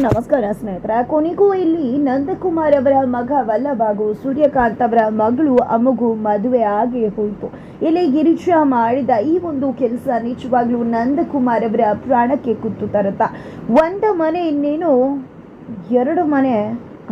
ನಮಸ್ಕಾರ ಸ್ನೇಹಿತರೆ. ಕೊನೆಗೂ ಇಲ್ಲಿ ನಂದಕುಮಾರ್ ಅವರ ಮಗ ವಲ್ಲಭ ಹಾಗೂ ಸೂರ್ಯಕಾಂತ್ ಅವರ ಮಗಳು ಅಮಗು ಮದುವೆ ಆಗಿ ಹೋಯಿತು. ಇಲ್ಲಿ ಗಿರಿಜಾ ಮಾಡಿದ ಈ ಒಂದು ಕೆಲಸ ನಿಜವಾಗ್ಲೂ ನಂದಕುಮಾರ್ ಅವರ ಪ್ರಾಣಕ್ಕೆ ಕುತ್ತು ತರುತ್ತ. ಒಂದು ಮನೆ ಇನ್ನೇನು? ಎರಡು ಮನೆ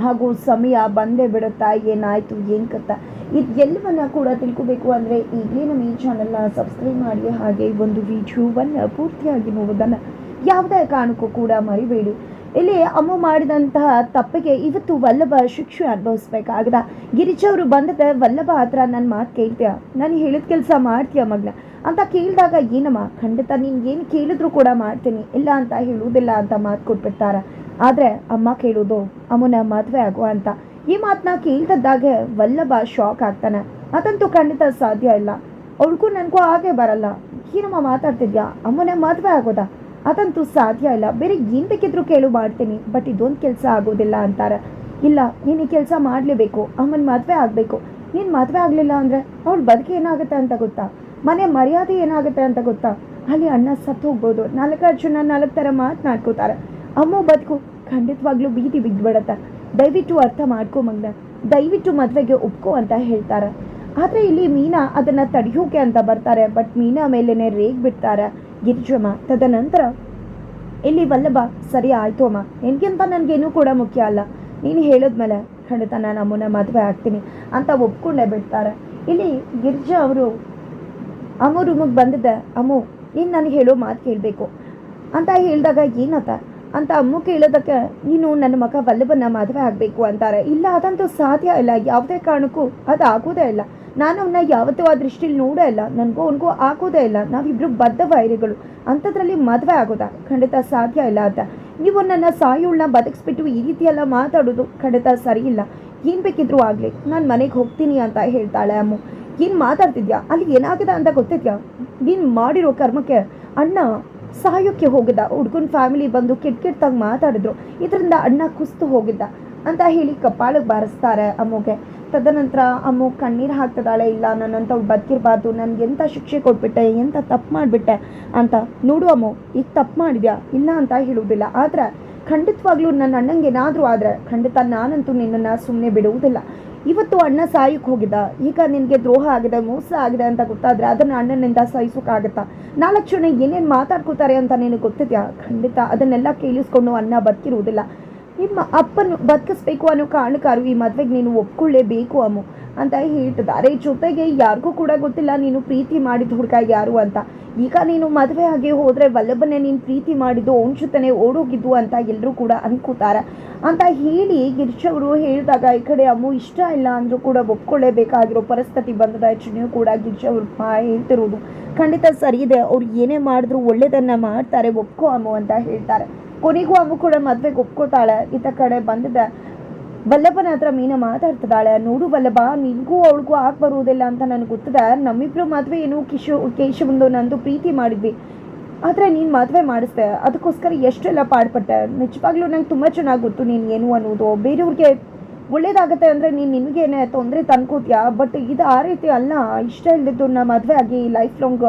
ಹಾಗೂ ಸಮಯ ಬಂದೇ ಬಿಡುತ್ತಾ ಏನಾಯಿತು ಏನು ಕತ್ತ ಇದು ಎಲ್ಲವನ್ನ ಕೂಡ ತಿಳ್ಕೋಬೇಕು ಅಂದರೆ ಈಗಲೇ ನಮ್ಮ ಈ ಚಾನಲ್ನ ಸಬ್ಸ್ಕ್ರೈಬ್ ಮಾಡಿ ಹಾಗೆ ಒಂದು ವಿಡಿಯೋವನ್ನು ಪೂರ್ತಿಯಾಗಿ ನೋಡೋದನ್ನು ಯಾವುದೇ ಕಾರಣಕ್ಕೂ ಕೂಡ ಮರಿಬೇಡಿ. ಇಲ್ಲಿ ಅಮ್ಮ ಮಾಡಿದಂತಹ ತಪ್ಪಿಗೆ ಇವತ್ತು ವಲ್ಲಭ ಶಿಕ್ಷೆ ಅನುಭವಿಸ್ಬೇಕಾಗದ. ಗಿರಿಚವರು ಬಂದದ ವಲ್ಲಭ ಹತ್ರ ನನ್ನ ಮಾತು ಕೇಳ್ತೀಯ? ನಾನು ಹೇಳಿದ ಕೆಲಸ ಮಾಡ್ತೀಯ ಮಗ್ನ? ಅಂತ ಕೇಳಿದಾಗ, ಏನಮ್ಮ, ಖಂಡಿತ ನೀನು ಏನು ಕೇಳಿದ್ರು ಕೂಡ ಮಾಡ್ತೀನಿ. ಇಲ್ಲ ಅಂತ ಹೇಳುವುದಿಲ್ಲ ಅಂತ ಮಾತು ಕೊಟ್ಬಿಡ್ತಾರ. ಆದರೆ ಅಮ್ಮ ಕೇಳೋದು ಅಮ್ಮನ ಮದುವೆ ಆಗೋ ಅಂತ. ಈ ಮಾತನ್ನ ಕೇಳ್ತದ್ದಾಗ ವಲ್ಲಭ ಶಾಕ್ ಆಗ್ತಾನೆ. ಅದಂತೂ ಖಂಡಿತ ಸಾಧ್ಯ ಇಲ್ಲ. ಅವಳಿಗೂ ನನಗೂ ಹಾಗೆ ಬರಲ್ಲ. ಏನಮ್ಮ ಮಾತಾಡ್ತಿದ್ಯಾ? ಅಮ್ಮನ ಮದುವೆ ಆಗೋದಾ? ಅದಂತೂ ಸಾಧ್ಯ ಇಲ್ಲ. ಬೇರೆ ಏನು ಬೇಕಿದ್ರು ಕೇಳು, ಮಾಡ್ತೀನಿ. ಬಟ್ ಇದೊಂದು ಕೆಲಸ ಆಗೋದಿಲ್ಲ ಅಂತಾರೆ. ಇಲ್ಲ, ನೀನು ಈ ಕೆಲಸ ಮಾಡಲೇಬೇಕು. ಅಮ್ಮನ ಮದುವೆ ಆಗಬೇಕು. ನೀನು ಮದುವೆ ಆಗಲಿಲ್ಲ ಅಂದರೆ ಅವಳು ಬದುಕಿ ಏನಾಗುತ್ತೆ ಅಂತ ಗೊತ್ತಾ? ಮನೆ ಮರ್ಯಾದೆ ಏನಾಗುತ್ತೆ ಅಂತ ಗೊತ್ತಾ? ಅಲ್ಲಿ ಅಣ್ಣ ಸತ್ತು ಹೋಗ್ಬೋದು. ನಾಲ್ಕು ಜನ ನಾಲ್ಕು ಥರ ಮಾತನಾಡ್ಕೋತಾರೆ ಅಮ್ಮ ಬದುಕು ಖಂಡಿತವಾಗ್ಲೂ ಬೀದಿ ಬಿದ್ದುಬಿಡತ್ತೆ ದಯವಿಟ್ಟು ಅರ್ಥ ಮಾಡ್ಕೋ ಮಗ್ನ. ದಯವಿಟ್ಟು ಮದುವೆಗೆ ಒಪ್ಕೋ ಅಂತ ಹೇಳ್ತಾರೆ. ಆದರೆ ಇಲ್ಲಿ ಮೀನಾ ಅದನ್ನು ತಡೆಯೋಕೆ ಅಂತ ಬರ್ತಾರೆ. ಬಟ್ ಮೀನಾ ಮೇಲೇ ರೇಗ್ ಬಿಡ್ತಾರೆ. ಗಿರಿಜಮ್ಮ ತದನಂತರ, ಇಲ್ಲಿ ವಲ್ಲಭ, ಸರಿ ಆಯ್ತು ಅಮ್ಮ. ನಿನ್ಗಿಂತ ನನಗೇನೂ ಕೂಡ ಮುಖ್ಯ ಅಲ್ಲ. ನೀನು ಹೇಳಿದ್ಮೇಲೆ ಖಂಡಿತ ನಾನು ಅಮ್ಮನ ಮದುವೆ ಆಗ್ತೀನಿ ಅಂತ ಒಪ್ಕೊಂಡೇ ಬಿಡ್ತಾರೆ. ಇಲ್ಲಿ ಗಿರಿಜಾ ಅವರು, ಅಮ್ಮ ರೂಮಿಗೆ ಬಂದಿದ್ದೆ. ಅಮ್ಮು, ನೀನು ನನಗೆ ಹೇಳೋ ಮಾತು ಕೇಳಬೇಕು ಅಂತ ಹೇಳಿದಾಗ, ಏನತ್ತ? ಅಂತ ಅಮ್ಮ ಕೇಳೋದಕ್ಕೆ, ನೀನು ನನ್ನ ಮಗ ವಲ್ಲಭನ ಮದುವೆ ಆಗಬೇಕು ಅಂತಾರೆ. ಇಲ್ಲ, ಅದಂತೂ ಸಾಧ್ಯ ಇಲ್ಲ. ಯಾವುದೇ ಕಾರಣಕ್ಕೂ ಅದು ಆಗೋದೇ ಇಲ್ಲ. ನಾನು ಅವನ್ನ ಯಾವತ್ತೂ ಆ ದೃಷ್ಟಿಲಿ ನೋಡೇ ಇಲ್ಲ. ನನಗೂ ಅವನಿಗೂ ಆಗೋದೇ ಇಲ್ಲ. ನಾವಿಬ್ರು ಬದ್ಧ ವೈರಿಗಳು. ಅಂಥದ್ರಲ್ಲಿ ಮದುವೆ ಆಗೋದಾ? ಖಂಡಿತ ಸಾಧ್ಯ ಇಲ್ಲ ಅಂತ. ನೀವು ನನ್ನ ಸಾಯುಳ್ನ ಬದುಕಿಸ್ಬಿಟ್ಟು ಈ ರೀತಿ ಎಲ್ಲ ಮಾತಾಡೋದು ಖಂಡಿತ ಸರಿ ಇಲ್ಲ. ಏನು ಬೇಕಿದ್ರೂ ಆಗಲಿ. ನಾನು ಮನೆಗೆ ಹೋಗ್ತೀನಿ ಅಂತ ಹೇಳ್ತಾಳೆ ಅಮ್ಮ. ಏನು ಮಾತಾಡ್ತಿದ್ಯಾ? ಅಲ್ಲಿ ಏನಾಗಿದೆ ಅಂತ ಗೊತ್ತಿದ್ಯಾ? ನೀನು ಮಾಡಿರೋ ಕರ್ಮಕ್ಕೆ ಅಣ್ಣ ಸಾಯೋಕ್ಕೆ ಹೋಗಿದ್ದ. ಹುಡ್ಗನ ಫ್ಯಾಮಿಲಿ ಬಂದು ಕೆಟ್ಟ ಕೆಟ್ಟದಾಗ ಮಾತಾಡಿದ್ರು. ಇದರಿಂದ ಅಣ್ಣ ಕುಸ್ತು ಹೋಗಿದ್ದ. ಅಂತ ಹೇಳಿ ಕಪಾಳಕ್ಕೆ ಬಾರಿಸ್ತಾರೆ ಅಮ್ಮಗೆ ತದನಂತರ ಅಮ್ಮು ಕಣ್ಣೀರು ಹಾಕ್ತಿದ್ದಾಳೆ, ಇಲ್ಲ ನನ್ನಂಥವ್ಳು ಬದುಕಿರ್ಬಾರ್ದು ನನಗೆ ಎಂಥ ಶಿಕ್ಷೆ ಕೊಟ್ಬಿಟ್ಟೆ ಎಂಥ ತಪ್ಪು ಮಾಡಿಬಿಟ್ಟೆ? ಅಂತ. ನೋಡು ಅಮ್ಮು ಈಗ ತಪ್ಪು ಮಾಡಿದ್ಯಾ? ಇಲ್ಲ ಅಂತ ಹೇಳುವುದಿಲ್ಲ. ಆದರೆ ಖಂಡಿತವಾಗ್ಲೂ ನನ್ನ ಅಣ್ಣಂಗೆ ಏನಾದರೂ ಆದರೆ ಖಂಡಿತ ನಾನಂತೂ ನಿನ್ನನ್ನು ಸುಮ್ಮನೆ ಬಿಡುವುದಿಲ್ಲ. ಇವತ್ತು ಅಣ್ಣ ಸಾಯಕ್ಕೆ ಹೋಗಿದ್ದ. ಈಗ ನಿನಗೆ ದ್ರೋಹ ಆಗಿದೆ, ಮೋಸ ಆಗಿದೆ ಅಂತ ಗೊತ್ತಾದರೆ ಅದನ್ನು ಅಣ್ಣನಿಂದ ಸಹಿಸೋಕ್ಕಾಗತ್ತಾ ನಾಲ್ಕು ಜನ ಏನೇನು ಮಾತಾಡ್ಕೋತಾರೆ ಅಂತ ನಿನಗೆ ಗೊತ್ತಿದ್ಯಾ? ಖಂಡಿತ ಅದನ್ನೆಲ್ಲ ಕೇಳಿಸ್ಕೊಂಡು ಅಣ್ಣ ಬದುಕಿರುವುದಿಲ್ಲ. ನಿಮ್ಮ ಅಪ್ಪನ ಬದುಕಿಸ್ಬೇಕು ಅನ್ನೋ ಕಾರಣಕ್ಕಾರು ಈ ಮದುವೆಗೆ ನೀನು ಒಪ್ಕೊಳ್ಳೇಬೇಕು ಅಮ್ಮು ಅಂತ ಹೇಳ್ತಿದ್ದಾರೆ. ಜೊತೆಗೆ ಯಾರಿಗೂ ಕೂಡ ಗೊತ್ತಿಲ್ಲ ನೀನು ಪ್ರೀತಿ ಮಾಡಿದ ಹುಡುಗ ಯಾರು ಅಂತ. ಈಗ ನೀನು ಮದುವೆ ಆಗಿ ಹೋದರೆ ವಲ್ಲಭನೇ ನೀನು ಪ್ರೀತಿ ಮಾಡಿದ್ದು, ಅವನ ಜೊತೆನೆ ಓಡೋಗಿದ್ದು ಅಂತ ಎಲ್ಲರೂ ಕೂಡ ಅನ್ಕೋತಾರೆ. ಅಂತ ಹೇಳಿ ಗಿರ್ಜವರು ಹೇಳಿದಾಗ, ಈ ಕಡೆ ಅಮ್ಮು ಇಷ್ಟ ಇಲ್ಲ ಅಂದರೂ ಕೂಡ ಒಪ್ಕೊಳ್ಳೇಬೇಕಾಗಿರೋ ಪರಿಸ್ಥಿತಿ ಬಂದದ. ನೀವು ಕೂಡ ಗಿರಿಜವರು ಹೇಳ್ತಿರೋದು ಖಂಡಿತ ಸರಿ ಇದೆ. ಅವ್ರು ಏನೇ ಮಾಡಿದ್ರು ಒಳ್ಳೆಯದನ್ನು ಮಾಡ್ತಾರೆ, ಒಪ್ಕೋ ಅಮ್ಮು ಅಂತ ಹೇಳ್ತಾರೆ. ಕೊನೆಗೂ ಅವು ಕೂಡ ಮದ್ವೆಗೆ ಒಪ್ಕೋತಾಳೆ. ಈತ ಕಡೆ ಬಂದಿದ್ದ ವಲ್ಲಭನ ಹತ್ರ ಮೀನ ಮಾತಾಡ್ತಿದ್ದಾಳೆ. ನೋಡು ವಲ್ಲಭ, ನಿನಗೂ ಅವಳಿಗೂ ಆಗ ಬರುವುದಿಲ್ಲ ಅಂತ ನನಗೆ ಗೊತ್ತಿದೆ. ನಮ್ಮಿಬ್ರು ಮದುವೆ ಏನು ಕಿಶು, ಕೇಶವಂದು ನಂದು ಪ್ರೀತಿ ಮಾಡಿದ್ವಿ. ಆದರೆ ನೀನು ಮದುವೆ ಮಾಡಿಸ್ದೆ. ಅದಕ್ಕೋಸ್ಕರ ಎಷ್ಟೆಲ್ಲ ಪಾಡ್ಪಟ್ಟೆ. ನಿಜವಾಗ್ಲೂ ನಂಗೆ ತುಂಬ ಚೆನ್ನಾಗಿ ಗೊತ್ತು ನೀನು ಏನು ಅನ್ನೋದು. ಬೇರೆಯವ್ರಿಗೆ ಒಳ್ಳೇದಾಗತ್ತೆ ಅಂದರೆ ನೀನು ನಿನಗೇನೆ ತೊಂದರೆ ತಂದ್ಕೋತೀಯಾ ಬಟ್ ಇದು ಆ ರೀತಿ ಅಲ್ಲ. ಇಷ್ಟ ಇಲ್ಲದಿದ್ದು ನಾ ಮದುವೆ ಆಗಿ ಲೈಫ್ ಲಾಂಗ್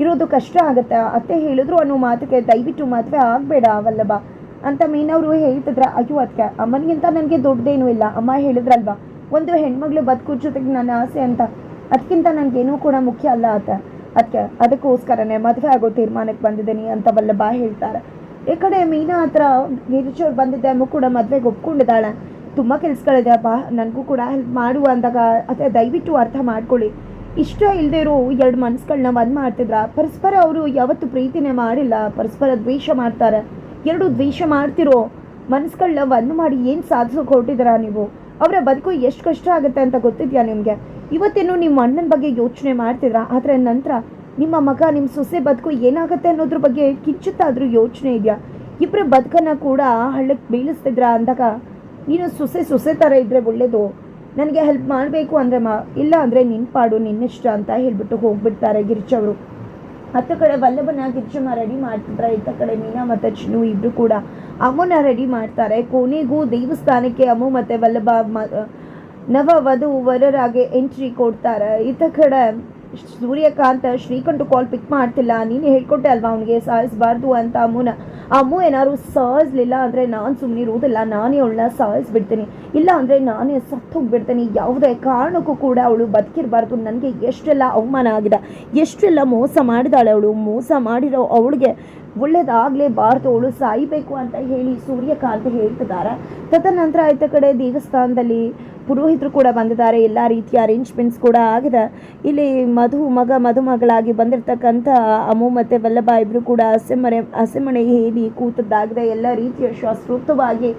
ಇರೋದು ಕಷ್ಟ ಆಗುತ್ತೆ. ಅತ್ತೆ ಹೇಳಿದ್ರು ಅನ್ನೋ ಮಾತಿಗೆ ದಯವಿಟ್ಟು ಮದುವೆ ಆಗಬೇಡ ವಲ್ಲಭ ಅಂತ ಮೀನವರು ಹೇಳ್ತಿದ್ರ. ಅಯ್ಯೋ ಅದಕ್ಕೆ ಅಮ್ಮನಿಗಿಂತ ನನಗೆ ದೊಡ್ಡದೇನೂ ಇಲ್ಲ. ಅಮ್ಮ ಹೇಳಿದ್ರಲ್ವಾ, ಒಂದು ಹೆಣ್ಮಗಳು ಬದುಕು ಜೊತೆಗೆ ನನ್ನ ಆಸೆ ಅಂತ. ಅದಕ್ಕಿಂತ ನನಗೇನೂ ಕೂಡ ಮುಖ್ಯ ಅಲ್ಲ ಆತ ಅದಕ್ಕೆ ಅದಕ್ಕೋಸ್ಕರನೇ ಮದುವೆ ಆಗೋ ತೀರ್ಮಾನಕ್ಕೆ ಬಂದಿದ್ದೀನಿ ಅಂತ ವಲ್ಲಭ ಹೇಳ್ತಾರೆ. ಈ ಕಡೆ ಮೀನಾ ಹತ್ರ ಗಿರಿಜೋರು ಬಂದಿದ್ದೆ ಅಮ್ಮ ಕೂಡ ಮದುವೆಗೆ ಒಪ್ಕೊಂಡಿದ್ದಾಳೆ. ತುಂಬ ಕೆಲಸಗಳಿದೆ. ಬಾ, ನನಗೂ ಕೂಡ ಹೆಲ್ಪ್ ಮಾಡು ಅಂದಾಗ ಅದೇ ದಯವಿಟ್ಟು ಅರ್ಥ ಮಾಡ್ಕೊಳ್ಳಿ. ಇಷ್ಟ ಇಲ್ಲದೆ ಇರೋ ಎರಡು ಮನಸ್ಸುಗಳನ್ನ ಒಂದು ಮಾಡ್ತಿದ್ರ, ಪರಸ್ಪರ ಅವರು ಯಾವತ್ತು ಪ್ರೀತಿನೇ ಮಾಡಿಲ್ಲ, ಪರಸ್ಪರ ದ್ವೇಷ ಮಾಡ್ತಾರೆ. ಎರಡು ದ್ವೇಷ ಮಾಡ್ತಿರೋ ಮನಸ್ಸುಗಳನ್ನ ಒಂದು ಮಾಡಿ ಏನು ಸಾಧಿಸೋಕೆ ಹೊರಟಿದ್ದೀರಾ ನೀವು? ಅವರ ಬದುಕು ಎಷ್ಟು ಕಷ್ಟ ಆಗುತ್ತೆ ಅಂತ ಗೊತ್ತಿದೆಯಾ ನಿಮಗೆ? ಇವತ್ತೇನು ನಿಮ್ಮ ಅಣ್ಣನ ಬಗ್ಗೆ ಯೋಚನೆ ಮಾಡ್ತಿದ್ರಾ, ಆದರೆ ನಂತರ ನಿಮ್ಮ ಮಗ ನಿಮ್ಮ ಸೊಸೆ ಬದುಕು ಏನಾಗುತ್ತೆ ಅನ್ನೋದ್ರ ಬಗ್ಗೆ ಕಿಚ್ಚುತ್ತಾದರೂ ಯೋಚನೆ ಇದೆಯಾ? ಇಬ್ಬರ ಬದುಕನ್ನು ಕೂಡ ಹಳ್ಳಕ್ಕೆ ಬೀಳಿಸ್ತಿದ್ರಾ ಅಂದಾಗ, ನೀನು ಸೊಸೆ ಸೊಸೆ ಥರ ಇದ್ದರೆ ಒಳ್ಳೇದು. ನನಗೆ ಹೆಲ್ಪ್ ಮಾಡಬೇಕು ಅಂದರೆ ಮಾ, ಇಲ್ಲ ಅಂದರೆ ನಿನ್ನ ಪಾಡು ನಿನ್ನಿಷ್ಟ ಅಂತ ಹೇಳಿಬಿಟ್ಟು ಹೋಗ್ಬಿಡ್ತಾರೆ ಗಿರಿಜವರು ಹತ್ತು ಕಡೆ ವಲ್ಲಭನ ಗಿರಿಜಮ್ಮ ರೆಡಿ ಮಾಡ್ತಿದ್ರೆ ಇತ್ತ ಕಡೆ ಮೀನಾ ಮತ್ತು ಚಿನ್ನು ಇಬ್ಬರು ಕೂಡ ಅಮ್ಮನ ರೆಡಿ ಮಾಡ್ತಾರೆ. ಕೊನೆಗೂ ದೇವಸ್ಥಾನಕ್ಕೆ ಅಮ್ಮು ಮತ್ತು ವಲ್ಲಭ ನವ ವಧು ವರರಾಗೆ ಎಂಟ್ರಿ ಕೊಡ್ತಾರೆ. ಇತ್ತ ಕಡೆ ಸೂರ್ಯಕಾಂತ, ಶ್ರೀಕಂಠ ಕಾಲ್ ಪಿಕ್ ಮಾಡ್ತಿಲ್ಲ. ನೀನು ಹೇಳ್ಕೊಟ್ಟೆ ಅಲ್ವಾ ಅವನಿಗೆ? ಸಾಯಿಸಬಾರ್ದು ಅಂತ ಅಮ್ಮನ ಅಮ್ಮು ಏನಾದ್ರು ಸಾಯಿಸ್ಲಿಲ್ಲ ಅಂದರೆ ನಾನು ಸುಮ್ಮನೆ ಇರುವುದಿಲ್ಲ. ನಾನೇ ಅವಳನ್ನ ಸಾಯಿಸ್ಬಿಡ್ತೀನಿ. ಇಲ್ಲ ಅಂದರೆ ನಾನೇ ಸತ್ತೋಗ್ಬಿಡ್ತೀನಿ ಯಾವುದೇ ಕಾರಣಕ್ಕೂ ಕೂಡ ಅವಳು ಬದುಕಿರಬಾರ್ದು. ನನಗೆ ಎಷ್ಟೆಲ್ಲ ಅವಮಾನ ಆಗಿದೆ. ಎಷ್ಟೆಲ್ಲ ಮೋಸ ಮಾಡಿದಾಳೆ ಅವಳು. ಮೋಸ ಮಾಡಿರೋ ಅವಳಿಗೆ ಒಳ್ಳೇದಾಗಲೇಬಾರ್ದು. ಅವಳು ಸಾಯಬೇಕು ಅಂತ ಹೇಳಿ ಸೂರ್ಯಕಾಂತ್ ಹೇಳ್ತಿದ್ದಾರೆ. ತದನಂತರ ಆಯ್ತ ಕಡೆ ದೇವಸ್ಥಾನದಲ್ಲಿ ಪುರೋಹಿತರು ಕೂಡ ಬಂದಿದ್ದಾರೆ. ಎಲ್ಲ ರೀತಿಯ ಅರೇಂಜ್ಮೆಂಟ್ಸ್ ಕೂಡ ಆಗಿದೆ. ಇಲ್ಲಿ ಮಧು ಮಗ ಮಧುಮಗಳಾಗಿ ಬಂದಿರತಕ್ಕಂಥ ಅಮು ಮತ್ತು ವಲ್ಲಭ ಇಬ್ಬರು ಕೂಡ ಹಸೆಮನೆ ಹಸೆಮಣೆ ಹೇಳಿ ಕೂತದ್ದಾಗಿದೆ. ಎಲ್ಲ ರೀತಿಯ ಶಾಸ್ತ್ರೋಕ್ತವಾಗಿ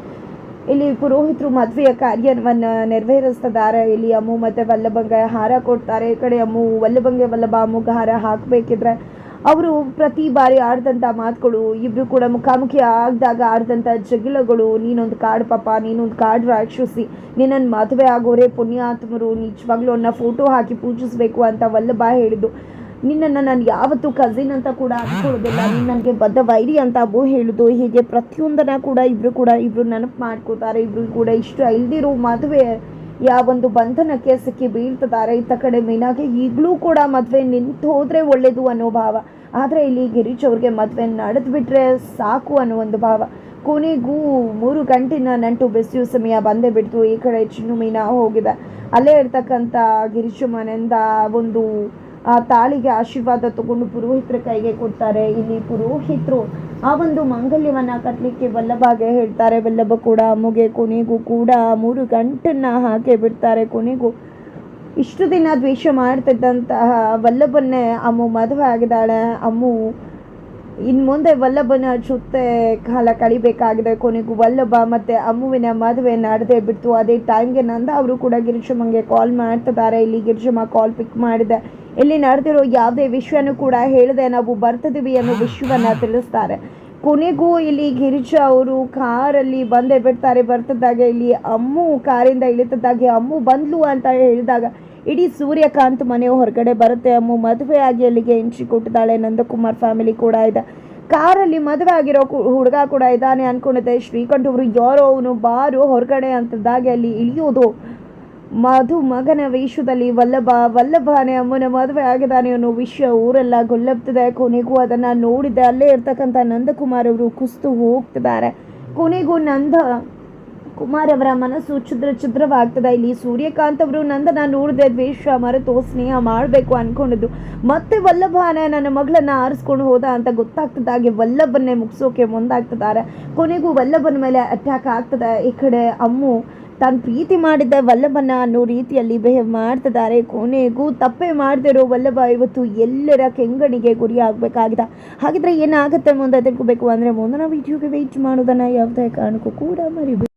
ಇಲ್ಲಿ ಪುರೋಹಿತರು ಮದುವೆಯ ಕಾರ್ಯವನ್ನು ನೆರವೇರಿಸ್ತಿದ್ದಾರೆ. ಇಲ್ಲಿ ಅಮ್ಮು ಮತ್ತು ವಲ್ಲಭಂಗೆ ಹಾರ ಕೊಡ್ತಾರೆ. ಈ ಕಡೆ ಅಮ್ಮು ವಲ್ಲಭಂಗೆ ವಲ್ಲಭ ಅಮ್ಮುಗೆ ಹಾರ ಹಾಕಬೇಕಿದ್ರೆ ಅವರು ಪ್ರತಿ ಬಾರಿ ಆಡಿದಂಥ ಮಾತುಗಳು ಇಬ್ಬರು ಕೂಡ ಮುಖಾಮುಖಿ ಆಗದಾಗ ಆಡಿದಂಥ ಜಗಿಲಗಳು ನೀನೊಂದು ಕಾಡು ಪಾಪ, ನೀನೊಂದು ಕಾಡು ರಾಕ್ಷಸಿ ನಿನ್ನನ್ನು ಮದುವೆ ಆಗೋರೆ ಪುಣ್ಯಾತ್ಮರು, ನಿಜವಾಗ್ಲೂ ಅವನ್ನ ಫೋಟೋ ಹಾಕಿ ಪೂಜಿಸಬೇಕು ಅಂತ ವಲ್ಲಭ ಹೇಳಿದ್ದು. ನಿನ್ನನ್ನು ನಾನು ಯಾವತ್ತೂ ಕಸಿನ್ ಅಂತ ಕೂಡ ಅನ್ಕೊಳ್ಳೋದಿಲ್ಲ. ನೀನು ನನಗೆ ಬದ್ಧ ವೈರಿ ಅಂತ ಅಬ್ಬು ಹೇಳಿದ್ದು ಹೀಗೆ ಪ್ರತಿಯೊಂದನ್ನು ಕೂಡ ಇಬ್ಬರು ಕೂಡ ಇಬ್ಬರು ನೆನಪು ಮಾಡ್ಕೋತಾರೆ. ಇಬ್ಬರು ಕೂಡ ಇಷ್ಟ ಇಲ್ದಿರೋ ಮದುವೆ ಯಾವೊಂದು ಬಂಧನಕ್ಕೆ ಸಿಕ್ಕಿ ಬೀಳ್ತಿದ್ದಾರೆ ಇತ್ತ ಕಡೆ ಮೀನಾಗೆ ಈಗಲೂ ಕೂಡ ಮದುವೆ ನಿಂತು ಹೋದರೆ ಒಳ್ಳೇದು ಅನ್ನೋ ಭಾವ. ಆದರೆ ಇಲ್ಲಿ ಗಿರೀಶ್ ಅವ್ರಿಗೆ ಮದುವೆ ನಡೆದ್ಬಿಟ್ರೆ ಸಾಕು ಅನ್ನೋ ಒಂದು ಭಾವ. ಕೊನೆಗೂ ಮೂರು ಗಂಟಿನ ನಂಟು ಬಿಸಿಯು ಸಮಯ ಬಂದೇ ಬಿಡ್ತು. ಈ ಕಡೆ ಚಿನ್ನು ಮೀನಾ ಹೋಗಿದೆ. ಅಲ್ಲೇ ಇರ್ತಕ್ಕಂಥ ಗಿರೀಶು ಮನೆಯಿಂದ ಒಂದು, ಆ ತಾಳಿಗೆ ಆಶೀರ್ವಾದ ತಗೊಂಡು ಪುರೋಹಿತರ ಕೈಗೆ ಕೊಡ್ತಾರೆ. ಇಲ್ಲಿ ಪುರೋಹಿತರು ಆ ಒಂದು ಮಾಂಗಲ್ಯವನ್ನ ಕಟ್ಟಲಿಕ್ಕೆ ವಲ್ಲಭಾಗೆ ಹೇಳ್ತಾರೆ. ವಲ್ಲಭ ಕೂಡ ಅಮ್ಮಗೆ, ಕೊನೆಗೂ ಕೂಡ ಮೂರು ಗಂಟನ್ನ ಹಾಕಿ ಬಿಡ್ತಾರೆ. ಕೊನೆಗೂ ಇಷ್ಟು ದಿನ ದ್ವೇಷ ಮಾಡ್ತಿದ್ದಂತಹ ವಲ್ಲಭನ್ನೇ ಅಮ್ಮು ಮದುವೆ ಆಗಿದ್ದಾಳೆ. ಅಮ್ಮು ಇನ್ನು ಮುಂದೆ ವಲ್ಲಭನ ಜೊತೆ ಕಾಲ ಕಳಿಬೇಕಾಗಿದೆ. ಕೊನೆಗೂ ವಲ್ಲಭ ಮತ್ತು ಅಮ್ಮುವಿನ ಮದುವೆ ನಡೆದೇ ಬಿಡ್ತು. ಅದೇ ಟೈಮ್ಗೆ ನಂದ ಅವರು ಕೂಡ ಗಿರಿಜಮ್ಮಂಗೆ ಕಾಲ್ ಮಾಡ್ತಿದ್ದಾರೆ. ಇಲ್ಲಿ ಗಿರಿಜಮ್ಮ ಕಾಲ್ ಪಿಕ್ ಮಾಡಿದೆ. ಇಲ್ಲಿ ನಡೆದಿರೋ ಯಾವುದೇ ವಿಷಯನೂ ಕೂಡ ಹೇಳಿದೆ ನಾವು ಬರ್ತಿದ್ದೀವಿ ಅನ್ನೋ ವಿಷಯವನ್ನ ತಿಳಿಸ್ತಾರೆ. ಕೊನೆಗೂ ಇಲ್ಲಿ ಗಿರಿಜ ಅವರು ಕಾರಲ್ಲಿ ಬಂದೇ ಬಿಡ್ತಾರೆ. ಬರ್ತಿದ್ದಾಗ ಇಲ್ಲಿ ಅಮ್ಮು ಕಾರಿಂದ ಇಳಿತಿದ್ದಾಗೆ ಅಮ್ಮು ಬಂದ್ಲು ಅಂತ ಹೇಳಿದಾಗ ಇಡೀ ಸೂರ್ಯಕಾಂತ್ ಮನೆ ಹೊರಗಡೆ ಬರುತ್ತೆ. ಅಮ್ಮ ಮದುವೆ ಆಗಿ ಅಲ್ಲಿಗೆ ಎಂಟ್ರಿ ಕೊಟ್ಟಿದ್ದಾಳೆ. ನಂದಕುಮಾರ್ ಫ್ಯಾಮಿಲಿ ಕೂಡ ಇದೆ. ಕಾರಲ್ಲಿ ಮದುವೆ ಆಗಿರೋ ಹುಡುಗ ಕೂಡ ಇದ್ದಾನೆ ಅನ್ಕೊಂಡಿದ್ದೆ. ಶ್ರೀಕಂಠ್ ಅವರು ಯಾರೋ ಅವನು ಬಾರು ಹೊರಗಡೆ ಅಂತದಾಗಿ ಅಲ್ಲಿ ಇಳಿಯೋದು. ಮಧು ಮಗನ ವೇಷದಲ್ಲಿ ವಲ್ಲಭ, ವಲ್ಲಭನೇ ಅಮ್ಮನ ಮದುವೆ ಆಗಿದ್ದಾನೆ ಅನ್ನೋ ವಿಷಯ ಊರೆಲ್ಲ ಗೊಲ್ಲಬ್ತಿದೆ. ಕೊನೆಗೂ ಅದನ್ನು ನೋಡಿದ್ದೆ. ಅಲ್ಲೇ ಇರ್ತಕ್ಕಂಥ ನಂದಕುಮಾರ್ ಅವರು ಕುಸ್ತು ಹೋಗ್ತಿದ್ದಾರೆ. ಕೊನೆಗೂ ನಂದ ಕುಮಾರ್ ಅವರ ಮನಸ್ಸು ಛಿದ್ರ ಛಿದ್ರವಾಗ್ತದೆ ಇಲ್ಲಿ ಸೂರ್ಯಕಾಂತ್ ಅವರು ನಂದನ ನೋಡಿದೆ ದ್ವೇಷ ಮರೆತು ಸ್ನೇಹ ಮಾಡಬೇಕು ಅನ್ಕೊಂಡಿದ್ದು. ಮತ್ತೆ ವಲ್ಲಭನ ನನ್ನ ಮಗಳನ್ನ ಆರಿಸ್ಕೊಂಡು ಹೋದ ಅಂತ ಗೊತ್ತಾಗ್ತದಾಗೆ ವಲ್ಲಭನ್ನೇ ಮುಗಿಸೋಕೆ ಮುಂದಾಗ್ತಿದ್ದಾರೆ. ಕೊನೆಗೂ ವಲ್ಲಭನ ಮೇಲೆ ಅಟ್ಯಾಕ್ ಆಗ್ತದೆ. ಈ ಕಡೆ ಅಮ್ಮು ತಾನು ಪ್ರೀತಿ ಮಾಡಿದ್ದ ವಲ್ಲಭನ ಅನ್ನೋ ರೀತಿಯಲ್ಲಿ ಬಿಹೇವ್ ಮಾಡ್ತಿದ್ದಾರೆ. ಕೊನೆಗೂ ತಪ್ಪೇ ಮಾಡದಿರೋ ವಲ್ಲಭ ಇವತ್ತು ಎಲ್ಲರ ಕೆಂಗಣಿಗೆ ಗುರಿ ಹಾಗಿದ್ರೆ ಏನಾಗುತ್ತೆ ಮುಂದೆ ತಿಳ್ಕೊಬೇಕು ಅಂದರೆ ಮುಂದಿನ ವಿಡಿಯೋಗೆ ವೆಯ್ಟ್ ಮಾಡೋದನ್ನು ಯಾವುದೇ ಕಾರಣಕ್ಕೂ ಕೂಡ ಮರಿಬೇಡಿ.